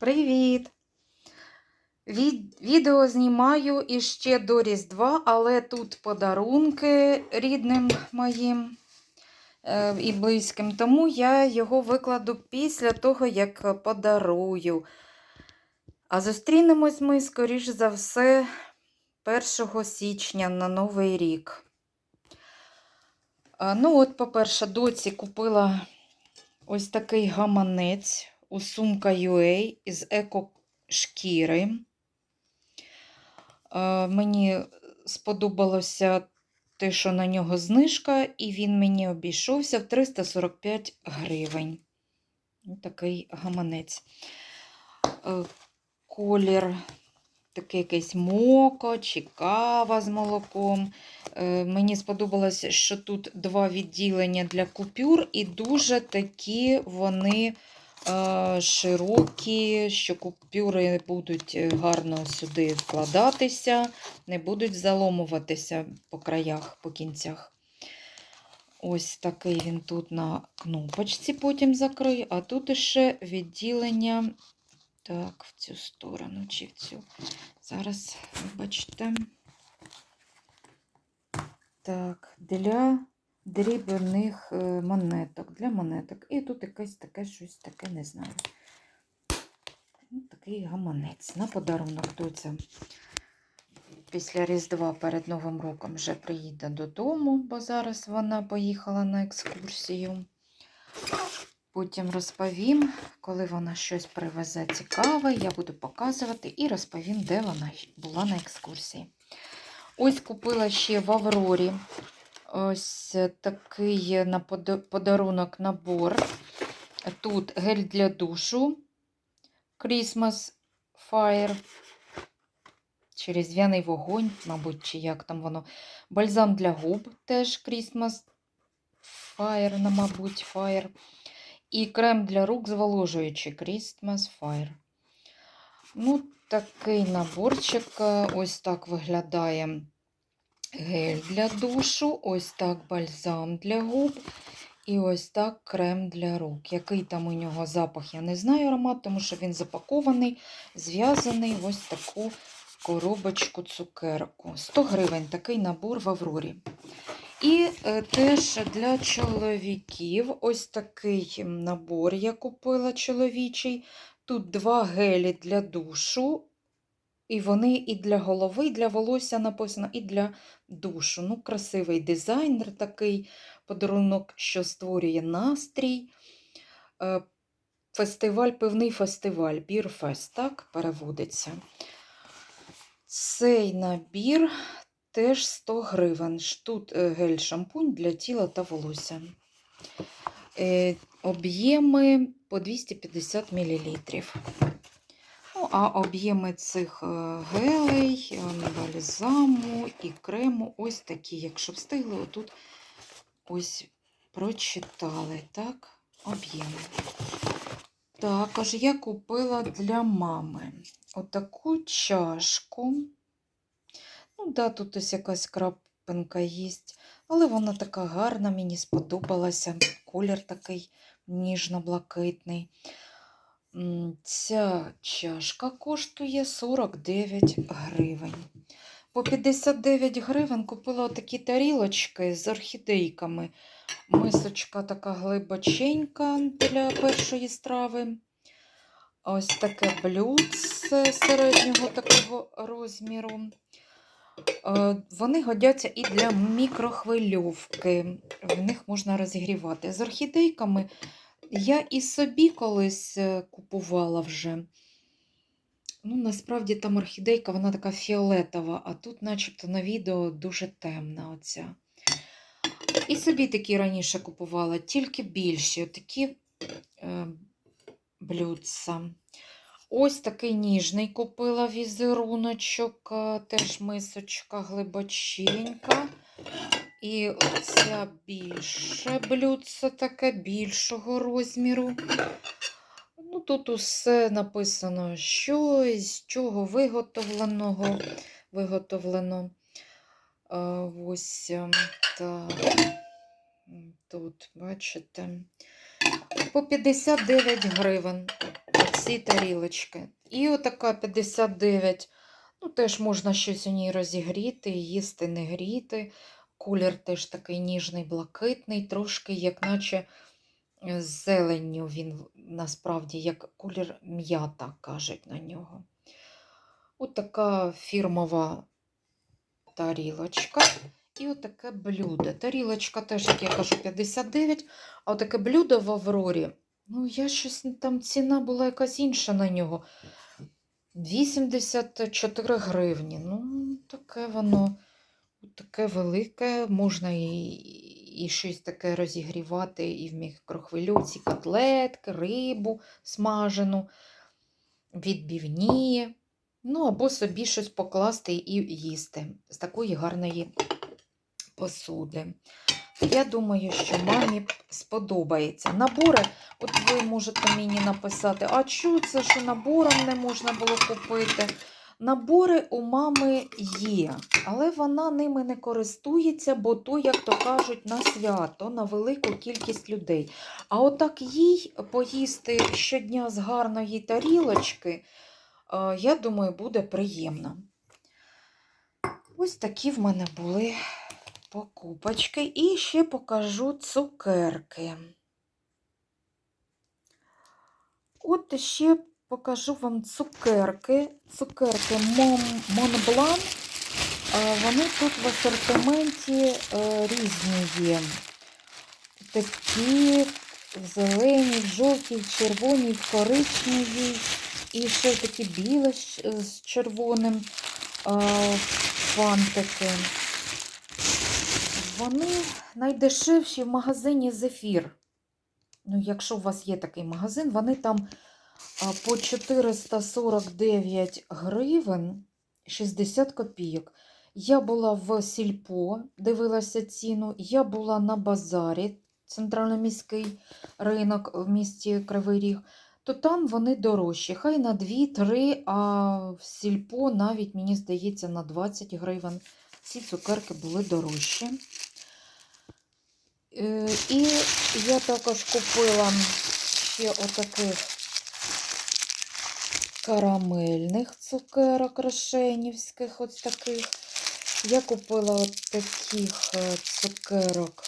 Привіт! Від... Відео знімаю іще до Різдва, але тут подарунки рідним моїм е, і близьким, тому я його викладу після того, як подарую. А зустрінемось ми, скоріш за все, 1 січня на Новий рік. Ну, от, по-перше, доці купила ось такий гаманець у сумка UA із еко-шкіри. Е, Мені сподобалося те, що на нього знижка, і він мені обійшовся в 345 гривень. Такий гаманець. Е, Колір такий якийсь моко чи кава з молоком. Е, Мені сподобалось, що тут два відділення для купюр, і дуже такі вони широкі, що купюри будуть е, гарно сюди вкладатися, не будуть заломуватися по краях, по кінцях. Ось такий він тут на кнопочці потім закрию, а тут ще відділення. Так, в цю сторону чи в цю. Зараз, вибачте. Так, для дрібних е, монеток, для монеток. І тут якесь таке щось таке, не знаю. Ну, такий гаманець на подарунок доця. Після Різдва перед Новим роком вже приїде додому, бо зараз вона поїхала на екскурсію. Потім розповім, коли вона щось привезе цікаве, я буду показувати і розповім, де вона була на екскурсії. Ось купила ще в Аврорі ось такий на подарунок набор. Тут гель для душу Christmas Fire. Чи різдвяний вогонь, мабуть, чи як там воно. Бальзам для губ теж Christmas Fire, мабуть, Fire. І крем для рук зволожуючий Christmas Fire. Ну, такий наборчик. Ось так виглядає гель для душу, ось так бальзам для губ. І ось так крем для рук. Який там у нього запах, я не знаю аромат, тому що він запакований, зв'язаний в ось таку коробочку цукерку. 100 гривень такий набор в Аврорі. І е, теж для чоловіків ось такий набор я купила чоловічий. Тут два гелі для душу. І вони і для голови, і для волосся написано, і для душу. Ну, красивий дизайнер такий подарунок, що створює настрій. Е, Фестиваль, певний фестиваль, бірфест, так, переводиться. Цей набір теж 100 гривень. Тут е, гель-шампунь для тіла та волосся. Е, Об'єми по 250 мл. А об'єми цих е, гелей, бальзаму і крему ось такі, якщо встигли, отут ось прочитали, так, об'єми. Також я купила для мами отаку чашку. Ну, да, тут ось якась крапинка є, але вона така гарна, мені сподобалася. Колір такий ніжно-блакитний. Ця чашка коштує 49 гривень. По 59 гривень купила такі тарілочки з орхідейками. Мисочка така глибоченька для першої страви. Ось таке блюдце середнього такого розміру. Вони годяться і для мікрохвильовки. В них можна розігрівати. З орхідейками я і собі колись е, купувала вже. Ну, Насправді там орхідейка, вона така фіолетова, а тут, начебто, на відео дуже темна оця. І собі такі раніше купувала, тільки більші такі е, блюдца. Ось такий ніжний купила візеруночок, е, теж мисочка глибоченька. І оця більше блюдце таке більшого розміру. Ну, Тут усе написано, що з чого виготовленого, виготовлено. Ось ем, так. Тут, бачите, по 59 гривень. ці тарілочки. І отака 59. Ну, теж можна щось у ній розігріти, їсти, не гріти. Колір теж такий ніжний, блакитний, трошки, як наче е, зеленню він насправді, як колір м'ята, кажуть на нього. От така фірмова тарілочка. І отаке блюдо. Тарілочка теж, як я кажу, 59, а отаке блюдо в Аврорі. Ну, я щось там ціна була якась інша на нього. 84 гривні. Ну, таке воно таке велике, можна і, і щось таке розігрівати, і в мікрохвильовці котлетки, рибу смажену, відбівні. Ну, або собі щось покласти і їсти з такої гарної посуди. Я думаю, що мамі сподобається. Набори, от ви можете мені написати, а що це, що набором не можна було купити? Набори у мами є, але вона ними не користується, бо то, як то кажуть, на свято, на велику кількість людей. А отак їй поїсти щодня з гарної тарілочки, е, я думаю, буде приємно. Ось такі в мене були покупочки. І ще покажу цукерки. От ще покажу вам цукерки. Цукерки Монблан. Вони тут в асортименті е, різні є. Такі в зеленій, в жовтій, в коричневій. І ще такі білі з- червоним фантики. Вони найдешевші в магазині Зефір. Ну, якщо у вас є такий магазин, вони там по 449 гривень 60 копійок. Я була в Сільпо, дивилася ціну. Я була на базарі, центральноміський ринок в місті Кривий Ріг, то там вони дорожчі. Хай на 2-3, а в Сільпо навіть, мені здається, на 20 гривень. Ці цукерки були дорожчі. Е, І я також купила ще отаких карамельних цукерок рошенівських, ось таких. Я купила от таких е, цукерок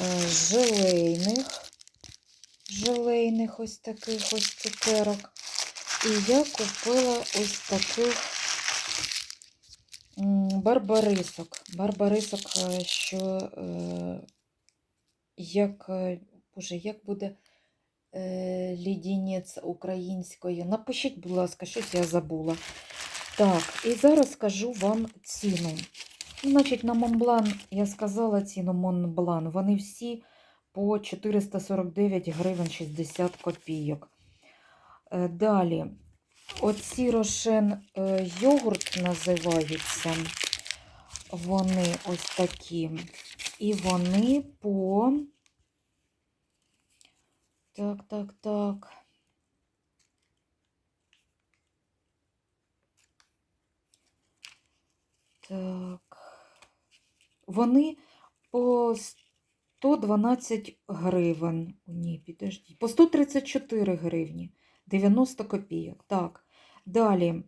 е, желейних, желейних ось таких ось цукерок. І я купила ось таких барбарисок. Барбарисок, е, що як, боже, як буде лідінець українською. Напишіть, будь ласка, щось я забула. Так, і зараз скажу вам ціну. Ну, Значить, на Монблан я сказала ціну Монблан. Вони всі по 449 гривень 60 копійок. Е, Далі, оці рошен е, йогурт називаються. Вони ось такі. І вони по. Так, так, так. Так. Вони по 112 гривень. Ні, підождіть. По 134 гривні. 90 копійок. Так. Далі.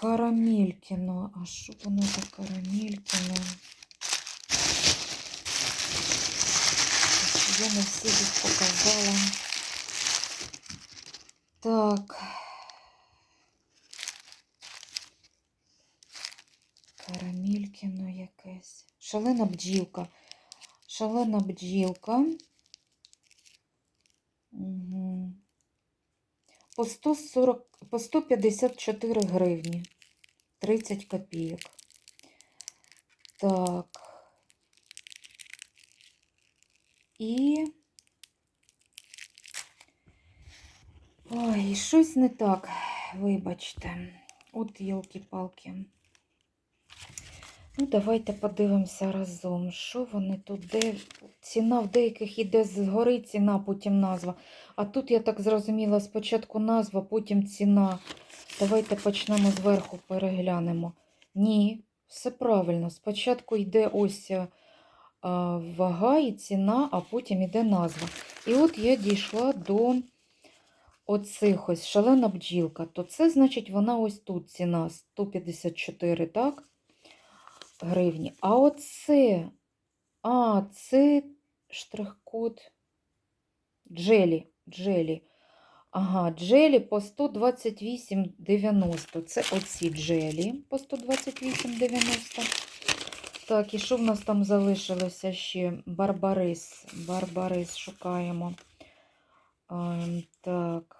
Карамелькіно. А що воно за карамелькіно? Я не всі їх показала. Так. Карамелькіно якесь. Шалена бджілка. Шалена бджілка. Угу. По 140, по 154 гривні. 30 копійок. Так. І. Ой, щось не так, вибачте. От йолки-палки. Ну, давайте подивимося разом, що вони тут, де ціна в деяких іде згори ціна, потім назва. А тут, я так зрозуміла, спочатку назва, потім ціна. Давайте почнемо зверху, переглянемо. Ні, все правильно. Спочатку йде ось е, вага і ціна, а потім іде назва. І от я дійшла до оцих ось шалена бджілка. То це, значить, вона ось тут ціна 154, так? Гривні. А оце, а, це штрих-код джелі. Джелі. Ага, джелі по 128,90. Це оці джелі по 128,90. Так, і що в нас там залишилося ще? Барбарис. Барбарис шукаємо. Ем, так.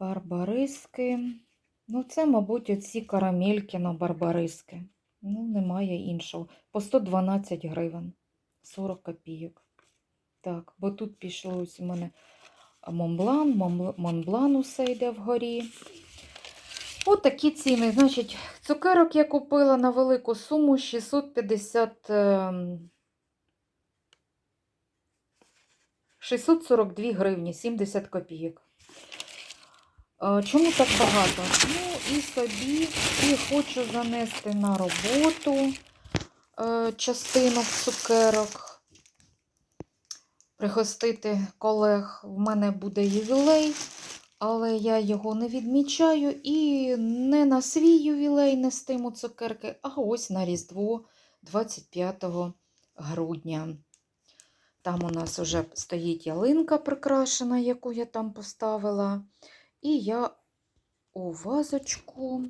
Барбариски. Ну, це, мабуть, оці карамельки на барбариски. Ну, немає іншого. По 112 гривень. 40 копійок. Так, бо тут пішло ось у мене Монблан, Монбл- Монблан усе йде вгорі. От такі ціни. Значить, цукерок я купила на велику суму 650. ем, 642 гривні, 70 копійок. Е, Чому так багато? Ну, і собі, і хочу занести на роботу е, частину цукерок, пригостити колег. В мене буде ювілей, але я його не відмічаю і не на свій ювілей нестиму цукерки, а ось на Різдво 25 грудня. Там у нас вже стоїть ялинка прикрашена, яку я там поставила. І я у вазочку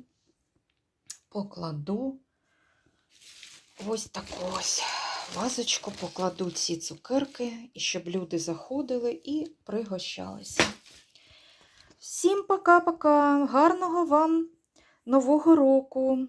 покладу ось таку ось вазочку, покладу ці цукерки, і щоб люди заходили і пригощалися. Всім пока-пока! Гарного вам Нового року!